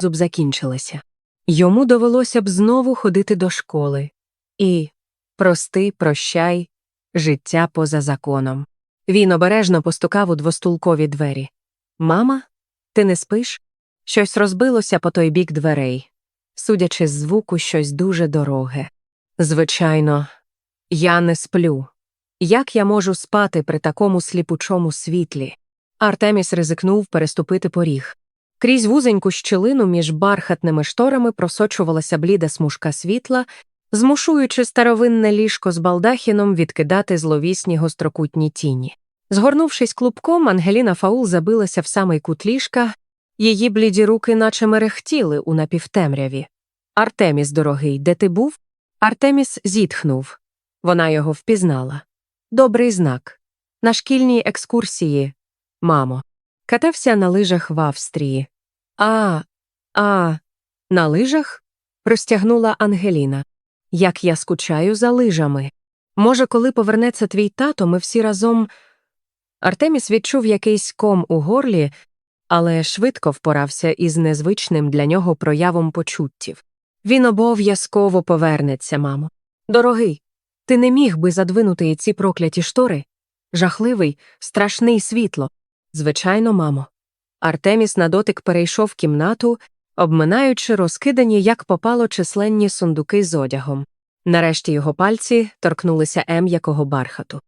зуб закінчилася. Йому довелося б знову ходити до школи. І прости, прощай, життя поза законом. Він обережно постукав у двостулкові двері. Мама, ти не спиш? Щось розбилося по той бік дверей, судячи з звуку, щось дуже дороге. Звичайно, я не сплю. Як я можу спати при такому сліпучому світлі? Артеміс ризикнув переступити поріг. Крізь вузеньку щілину між бархатними шторами просочувалася бліда смужка світла, змушуючи старовинне ліжко з балдахіном відкидати зловісні гострокутні тіні. Згорнувшись клубком, Ангеліна Фаул забилася в самий кут ліжка, її бліді руки наче мерехтіли у напівтемряві. Артеміс, дорогий, де ти був? Артеміс зітхнув. Вона його впізнала. Добрий знак. На шкільній екскурсії, мамо. Катався на лижах в Австрії. А, а, на лижах? простягнула Ангеліна. Як я скучаю за лижами. Може, коли повернеться твій тато, ми всі разом. Артеміс відчув якийсь ком у горлі, але швидко впорався із незвичним для нього проявом почуттів. Він обов'язково повернеться, мамо. Дорогий, ти не міг би задвинути ці прокляті штори? Жахливий, страшний світло. Звичайно, мамо. Артеміс на дотик перейшов кімнату, обминаючи розкидані, як попало, численні сундуки з одягом. Нарешті його пальці торкнулися ем'якого бархату.